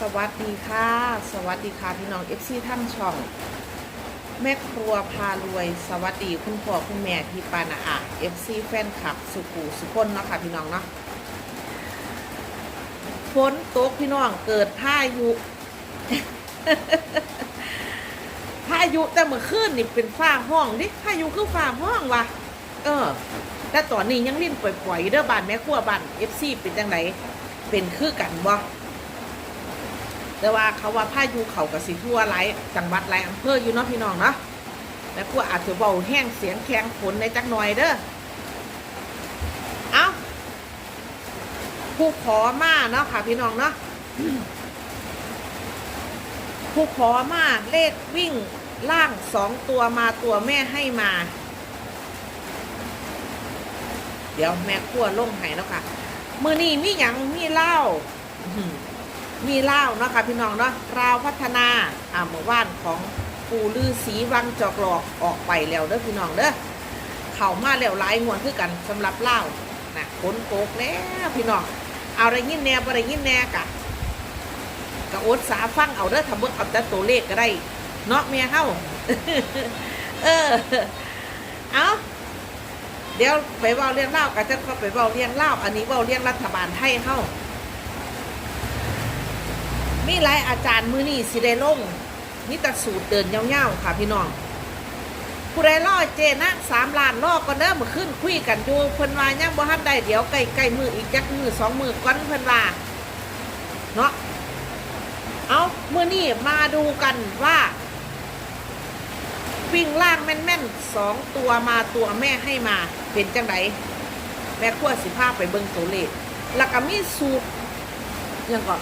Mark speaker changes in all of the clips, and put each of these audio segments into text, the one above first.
Speaker 1: สวัสดีค่ะ สวัสดีค่ะพี่น้องเอฟซีท่านช่อง แม่ครัวพารวย สวัสดีคุณพ่อคุณแม่ที่ปานาอะเอฟซีแฟนคลับ สุขูสุคนเนาะค่ะพี่น้องเนาะฝนตกพี่น้องเกิดพายุพายุแต่เมื่อคืนนี่เป็นฟ้าห้องดิพายุคือฟ้าห้องวะเออ แต่ตอนนี้ยังลิ้นปล่อยๆเด้อบ้านแม่ครัวบ้านเอฟซีเป็นจังไดเป็นคือกันบ่ แต่ว่าเขาว่าพายุเขากับสิทั่วหลายจังหวัดหลายอำเภออยู่เนาะพี่น้องเนาะแม่ครัวอาจจะเบาแห้งเสียงแข็งฝนในจักหน่อยเด้อเอาผู้ขอมาเนาะค่ะพี่น้องเนาะผู้ขอมาเลขวิ่งล่างสองตัวมาตัวแม่ให้มา เดี๋ยวแม่ขั้วลงให้แล้วค่ะ มือนี้มีหยังมีเหล้า มีเหล้าเนาะค่ะพี่น้องเนาะราวพัฒนาอ่าเมื่อวานของปู่ลือสีวังจอกหลอกออกไปแล้วเด้อพี่น้องเด้อเข้ามาแล้วหลายงวดคือกันสำหรับเหล้านะฝนตกแล้วพี่น้องเอาอะไรยินแน่บ่ได้ยินแน่กะกะอดสาฟังเอาเด้อทำเบิ่งเอาแต่ตัวเลขก็ได้เนาะแม่เฮาเออเอาเดี๋ยวไปเว้าเรียงเล่ากันจะก็ไปเว้าเรียงเล่าอันนี้เว้าเรียงรัฐบาลไทยเฮา มีหลายอาจารย์มือนี่สิได้ลงนี่ตัดสูตรเดินเงาวๆค่ะพี่น้องผู้ใดล่อเจนะสามล้านล่อก็เด้อมาขึ้นคุยกันอยู่เพิ่นว่ายังบ่ทันได้เดี๋ยวใกล้ใกล้มืออีกจักมือสองมือก่อนเพิ่นว่าเนาะเอามือนี่มาดูกันว่า วิ่งล่างแม่นๆสองตัวมาตัวแม่ให้มาเป็นจังไดแม่ขั้วสิภาพไปเบิ่งตัวเลขแล้วก็มีสูตรยังก่อน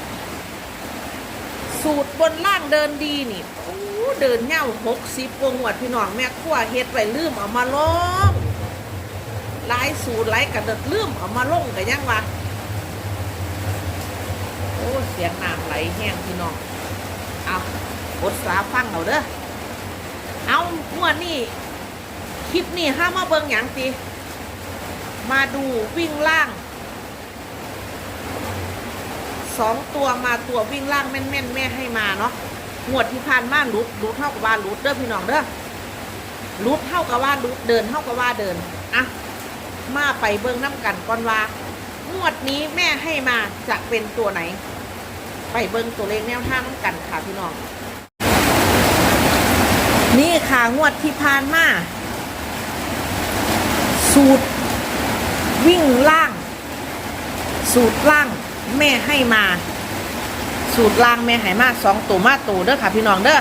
Speaker 1: สูตรบนล่างเดินดีนี่โอ้เดินเง่าหกสิบวงหวดพี่น้องแม่ขั้วเฮ็ดไว้ลืมเอามาลงหลายสูตรหลายกระเดิดลืมเอามาลงกันยังวะโอ้เสียงน้ำไหลแห้งพี่น้องเอาอดสาฟังเอาเด้อเอางวดนี่คลิปนี่ห้ามาเบิ่งหยังติมาดูวิ่งล่าง สองตัวมาตัววิ่งล่างแม่นแม่นแม่ให้มาเนาะงวดที่ผ่านมาลุดลุดเท่ากับว่าลุดเด้อพี่น้องเด้อลุดเท่ากับว่าลุดเดินเท่ากับว่าเดินอะมาไปเบิ่งน้ำกันก่อนว่างวดนี้แม่ให้มาจะเป็นตัวไหน ไปเบิ่งตัวเลขแนวทางน้ำกันค่ะพี่น้องนี่ค่ะงวดที่ผ่านมาสูตรวิ่งล่าง สูตรล่าง แม่ให้มา สูตรลางแม่ให้มาสองตัวมาตัวเด้อค่ะ พี่น้องเด้อ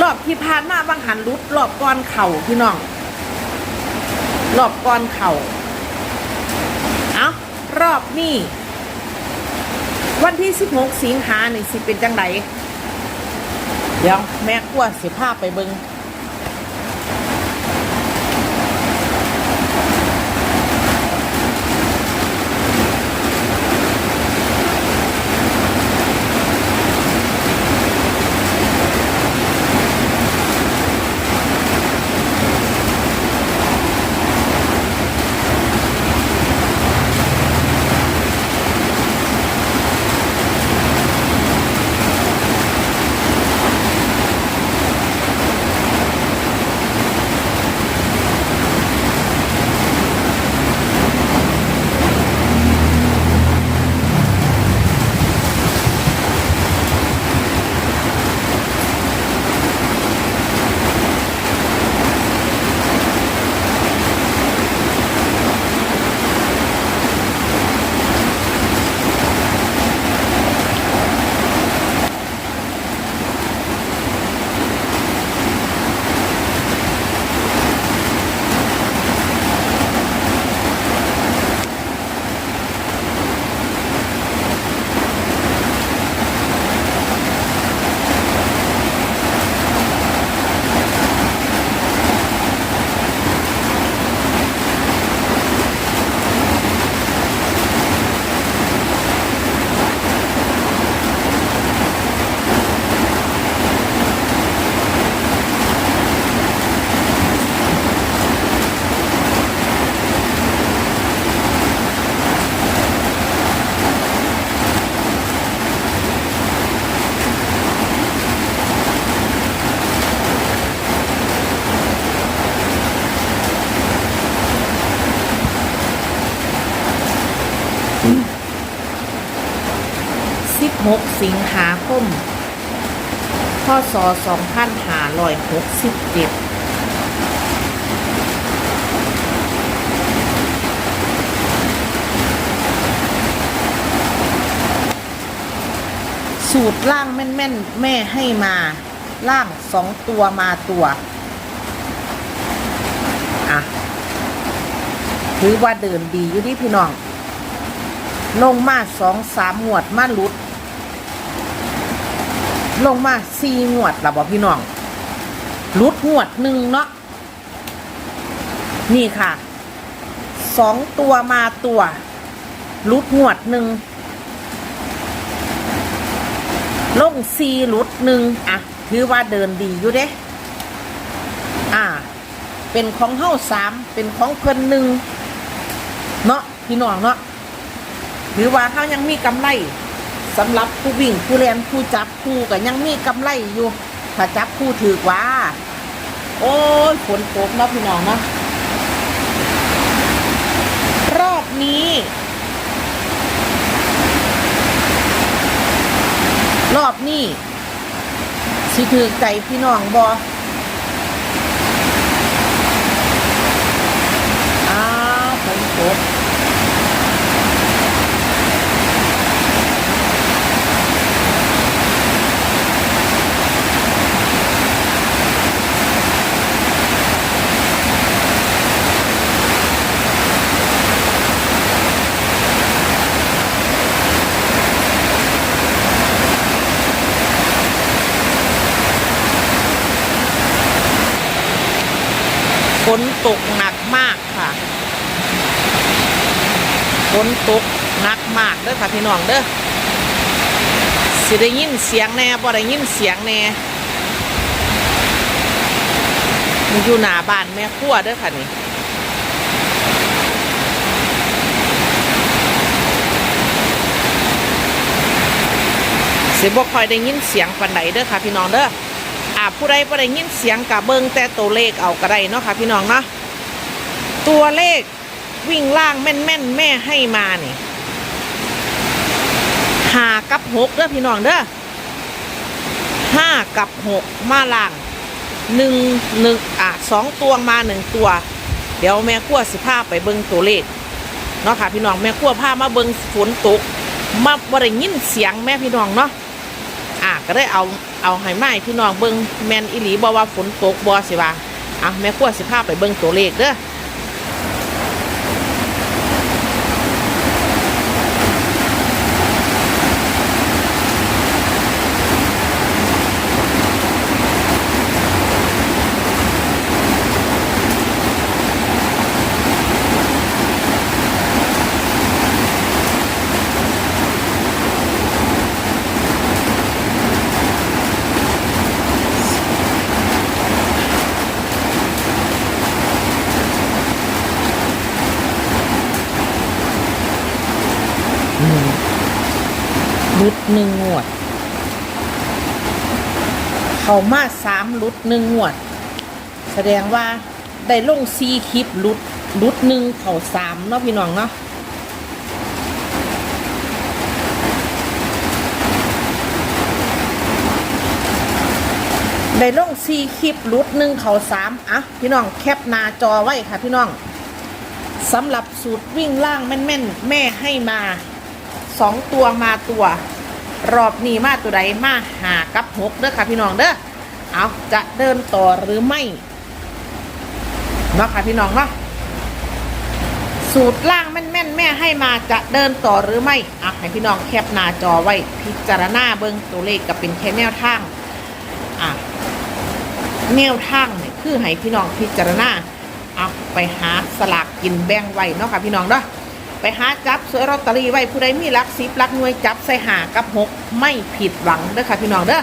Speaker 1: รอบที่ผ่านมาบางหันรุดรอบก้อนเข่าพี่น้องรอบก้อนเข่าเอารอบนี้วันที่สิบหกสิงหาหนี่งสิเป็นจังไดเดี๋ยวแม่ขั้วสิภาพไปเบิง 16 สิงหาคม พศ 2567สูตรล่างแม่นๆแม่ให้มาล่างสองตัวมาตัวอะถือว่าเดินดีอยู่ที่พี่น้อง ลงมาสองสามหมวดมาหลุด ลงมาสี่หวดละบอกพี่น้องลุดหวดหนึ่งเนาะนี่ค่ะสองตัวมาตัวลุดหวดหนึ่งลงซีลุดหนึ่งอะถือว่าเดินดีอยู่เด้อ่า เป็นของเฮ้าสามเป็นของเพิ่นหนึ่งเนาะพี่น้องเนาะหรือว่าเขายังมีกำไร สำหรับผู้วิ่งผู้เรียนผู้จับผู้ก็ยังมีกำไรอยู่ ถ้าจับผู้ถือว่า โอ้ยฝนตกนะพี่น้องนะรอบนี้ รอบนี้สิถือใจพี่น้องบออ้าวฝนตก ฝนตกหนักมากค่ะฝนตกหนักมากเด้อค่ะพี่น้องเด้อสิได้ยินเสียงแน่บ่ได้ยินเสียงแน่มันอยู่หน้าบ้านแม่ครัวเด้อค่ะนี่สิบ่ค่อยได้ยินเสียงปานใดเด้อค่ะพี่น้องเด้อาผู้ใดบ่ได้ยินเสียงกับเบิงแต่ตัวเลขเอาก็ได้เนาะค่ะพี่น้องเนาะตัวเลขวิ่งล่างแม่นแม่นแม่ให้มานี่หากับหกเด้อพี่น้องเด้อห้ากับหกมาล่างหนึ่งหนึ่งอะสองตัวมาหนึ่งตัว เดี๋ยวแม่ขั้วสิพาไปเบิงตัวเลขเนาะค่ะพี่น้องแม่ขั้วพามาเบิงฝนตกมาบ่ได้ยินเสียงแม่พี่น้องเนาะ ก็ได้เอาเอาให้ไม้พี่น้องเบิงแมนอีหลีบอว่าฝนตกบอสิว่าอะแม่ขั้วสิภาไปเบิงตัวเลขเด้อ ลุดหนึ่งงวด เขามาสามลุดหนึ่งงวด แสดงว่าได้ลงซีคลิปลุดลุดหนึ่งเขาสามเนาะพี่น้องเนาะได้ลงซีคลิปลุดหนึ่งเขาสามอะพี่น้องแคปหน้าจอไว้ค่ะพี่น้องสำหรับสูตรวิ่งล่างแม่นๆแม่ให้มา สองตัวมาตัว รอบนี้มาตัวใดมาหากับหกเด้อค่ะพี่น้องเด้อเอาจะเดินต่อหรือไม่เนาะค่ะพี่น้องเนาะสูตรล่างแม่นแม่ให้มาจะเดินต่อหรือไม่อะให้พี่น้องแคปหน้าจอไว้พิจารณาเบิ้งตัวเลขกับเป็นแค่แนวทางอะแนวทางเนี่ยคือให้พี่น้องพิจารณาเอาไปหาสลากกินแบ่งไว้เนาะค่ะพี่น้องเนาะ ไปหาจับซื้อลอตเตอรี่ไว้ผู้ใดมีหลักสิบหลักหน่วยจับใส่หากับหกไม่ผิดหวังเด้อค่ะพี่น้องเด้อ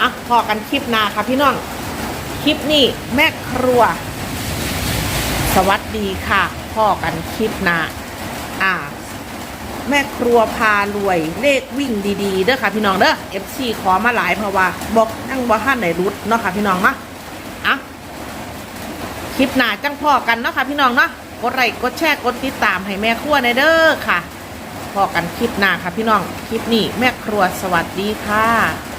Speaker 1: อะพอกันคลิปหน้าค่ะพี่น้อง คลิปนี้แม่ครัว สวัสดีค่ะพ่อกันคลิปหน้าอ่า แม่ครัวพารวยเลขวิ่งดีๆเด้อค่ะพี่น้องเด้อ FC ขอมาหลายเพราะว่าบอกนั่งบ่ท่านไหนรุดเนาะค่ะพี่น้องเนาะอะคลิปหน้าจังพ่อกันเนาะค่ะพี่น้องเนาะ กดไลค์กดแชร์กดติดตามให้แม่ครัวในเด้อค่ะพอกันคลิปหน้าค่ะพี่น้อง คลิปนี้แม่ครัวสวัสดีค่ะ